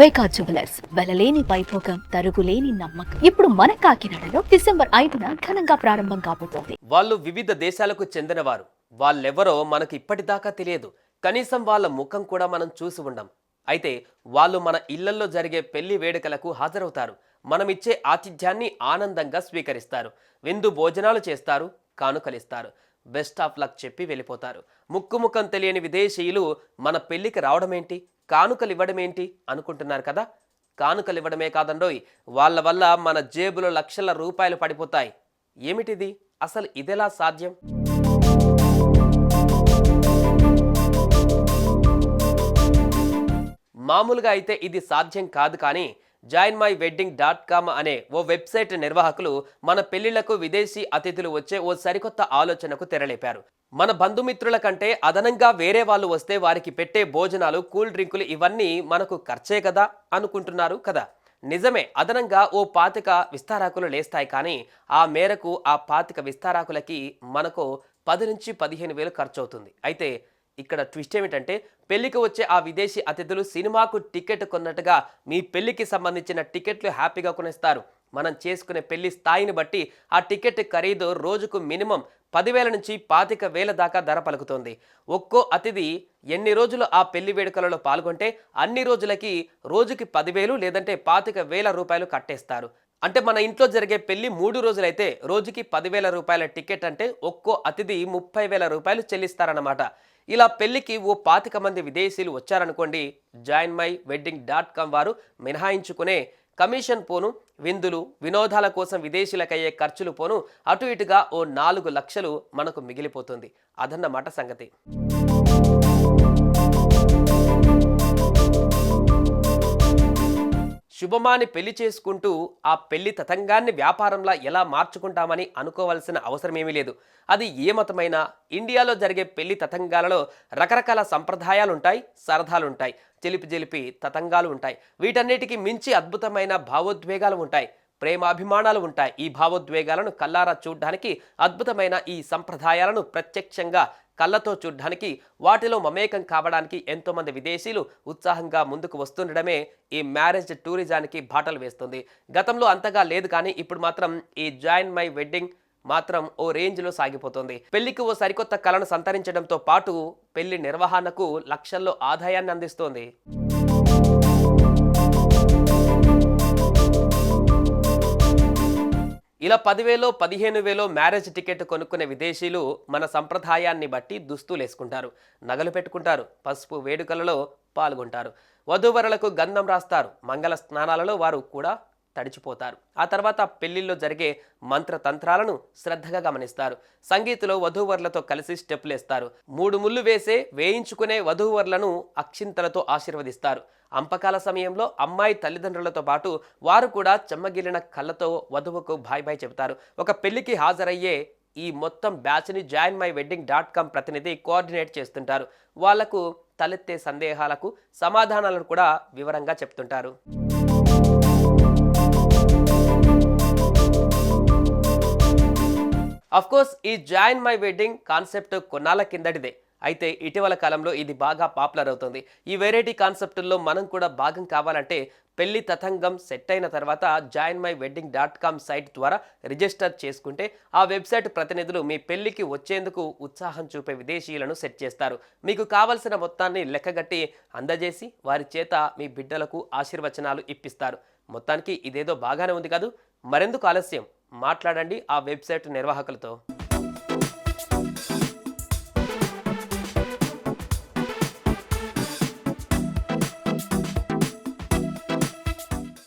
వైకా jewellers వెలలేని Vaibhogam తరుగులేని నమ్మకం. ఇప్పుడు మన కాకినాడలో డిసెంబర్ ఐదున ఘనంగా ప్రారంభం కాబోతోంది. వాళ్ళు వివిధ దేశాలకు చెందినవారు. వాళ్ళెవరో మనకు ఇప్పటిదాకా తెలియదు. కనీసం వాళ్ళ ముఖం కూడా మనం చూసి ఉండం. అయితే వాళ్ళు మన ఇళ్ళలో జరిగే పెళ్ళి వేడుకలకు హాజరవుతారు. మనం ఇచ్చే ఆతిథ్యాన్ని ఆనందంగా స్వీకరిస్తారు. విందు భోజనాలు చేస్తారు కానుకలిస్తారు. బెస్ట్ ఆఫ్ లక్ చెప్పి వెళ్ళిపోతారు. ముక్కు ముఖం తెలియని విదేశీయులు మన పెళ్ళికి రావడమేంటి? కానుకలు ఇవ్వడమేంటి అనుకుంటున్నారు కదా? కానుకలు ఇవ్వడమే కాదండోయ్ వాళ్ళ వల్ల మన జేబులో లక్షల రూపాయలు పడిపోతాయి. ఏమిటిది? అసలు ఇదెలా సాధ్యం? మామూలుగా అయితే ఇది సాధ్యం కాదు కానీ join my wedding dot com అనే ఓ వెబ్సైట్ నిర్వాహకులు మన పెళ్ళిళ్ళకు విదేశీ అతిథులు వచ్చే ఓ సరికొత్త ఆలోచనకు తెరలేపారు. మన బంధుమిత్రుల కంటే అదనంగా వేరే వాళ్ళు వస్తే వారికి పెట్టే భోజనాలు కూల్ డ్రింకులు ఇవన్నీ మనకు ఖర్చే కదా అనుకుంటున్నారు కదా. నిజమే అదనంగా ఓ పాతిక విస్తారాకులు లేస్తాయి కానీ ఆ మేరకు ఆ పాతిక విస్తారాకులకి మనకు పది నుంచి పదిహేను వేలు ఖర్చు అవుతుంది అయితే ఇక్కడ ట్విస్ట్ ఏమిటంటే పెళ్ళికి వచ్చే ఆ విదేశీ అతిథులు సినిమాకు టికెట్ కొన్నట్టుగా మీ పెళ్ళికి సంబంధించిన టికెట్లు హ్యాపీగా కొనేస్తారు. మనం చేసుకునే పెళ్ళి స్థాయిని బట్టి ఆ టికెట్ ఖరీదు రోజుకు మినిమం పదివేల నుంచి పాతిక వేల దాకా ధర పలుకుతోంది. ఒక్కో అతిథి ఎన్ని రోజులు ఆ పెళ్ళి వేడుకలలో పాల్గొంటే అన్ని రోజులకి రోజుకి పదివేలు లేదంటే పాతిక వేల రూపాయలు కట్టేస్తారు. అంటే మన ఇంట్లో జరిగే పెళ్ళి మూడు రోజులైతే రోజుకి పదివేల రూపాయల టికెట్ అంటే ఒక్కో అతిథి ముప్పై వేల రూపాయలు చెల్లిస్తారన్నమాట. ఇలా పెళ్ళికి ఓ పాతిక మంది విదేశీయులు వచ్చారనుకోండి join my wedding dot com వారు మినహాయించుకునే కమిషన్ పోను విందులు వినోదాల కోసం విదేశీలకయ్యే ఖర్చులు పోను. అటు ఇటుగా ఓ నాలుగు లక్షలు మనకు మిగిలిపోతుంది. అదన్నమాట సంగతి. శుభమాని పెళ్ళి చేసుకుంటూ ఆ పెళ్ళి తతంగాన్ని వ్యాపారంలా ఎలా మార్చుకుంటామని అనుకోవాల్సిన అవసరమేమీ లేదు. అది ఏ మతమైనా ఇండియాలో జరిగే పెళ్ళి తతంగాలలో రకరకాల సంప్రదాయాలు ఉంటాయి సరదాలు ఉంటాయి తతంగాలు ఉంటాయి వీటన్నిటికీ మించి అద్భుతమైన భావోద్వేగాలు ఉంటాయి ప్రేమాభిమానాలు ఉంటాయి ఈ భావోద్వేగాలను కల్లారా చూడ్డానికి అద్భుతమైన ఈ సంప్రదాయాలను ప్రత్యక్షంగా కళ్ళతో చూడ్డానికి వాటిలో మమేకం కావడానికి ఎంతోమంది విదేశీయులు ఉత్సాహంగా ముందుకు వస్తుండడమే ఈ మ్యారేజ్ టూరిజానికి బాటలు వేస్తుంది. గతంలో అంతగా లేదు కానీ ఇప్పుడు మాత్రం ఈ జాయిన్ మై వెడ్డింగ్ మాత్రం ఓ రేంజ్లో సాగిపోతుంది. పెళ్ళికి ఓ సరికొత్త కళను సంతరించడంతో పాటు పెళ్ళి నిర్వహణకు లక్షల్లో ఆదాయాన్ని అందిస్తోంది. ఇలా పదివేలో పదిహేను వేలో మ్యారేజ్ టికెట్ కొనుక్కునే విదేశీయులు మన సంప్రదాయాన్ని బట్టి దుస్తులు వేసుకుంటారు నగలు పెట్టుకుంటారు పసుపు వేడుకలలో పాల్గొంటారు. వధూవరులకు గంధం రాస్తారు. మంగళ స్నానాలలో వారు కూడా తడిచిపోతారు. ఆ తర్వాత పెళ్ళిల్లో జరిగే మంత్రతంత్రాలను శ్రద్ధగా గమనిస్తారు. సంగీతలో వధూవరులతో కలిసి స్టెప్పులేస్తారు మూడు ముళ్ళు వేసే వేయించుకునే వధూవరులను అక్షింతలతో ఆశీర్వదిస్తారు. అంపకాల సమయంలో అమ్మాయి తల్లిదండ్రులతో పాటు వారు కూడా చెమ్మగిలిన కళ్ళతో వధువుకు బాయ్ బాయ్ చెబుతారు. ఒక పెళ్ళికి హాజరయ్యే ఈ మొత్తం బ్యాచ్ని join my wedding dot com ప్రతినిధి కోఆర్డినేట్ చేస్తుంటారు. వాళ్ళకు తలెత్తే సందేహాలకు సమాధానాలను కూడా వివరంగా చెప్తుంటారు. కోర్స్ ఈ జాయిన్ మై వెడ్డింగ్ కాన్సెప్ట్ కొన్నాళ్ళ కిందటిదే. అయితే ఇటీవల కాలంలో ఇది బాగా పాపులర్ అవుతుంది. ఈ వెరైటీ కాన్సెప్టుల్లో మనం కూడా భాగం కావాలంటే పెళ్ళి తతంగం సెట్ అయిన తర్వాత join my wedding dot com site ద్వారా రిజిస్టర్ చేసుకుంటే ఆ వెబ్సైట్ ప్రతినిధులు మీ పెళ్ళికి వచ్చేందుకు ఉత్సాహం చూపే విదేశీయులను సెట్ చేస్తారు. మీకు కావలసిన మొత్తాన్ని లెక్కగట్టి అందజేసి వారి చేత మీ బిడ్డలకు ఆశీర్వచనాలు ఇప్పిస్తారు. మొత్తానికి ఇదేదో బాగానే ఉంది కాదు. మరెందుకు ఆలస్యం? మాట్లాడండి ఆ వెబ్సైట్ నిర్వాహకులతో.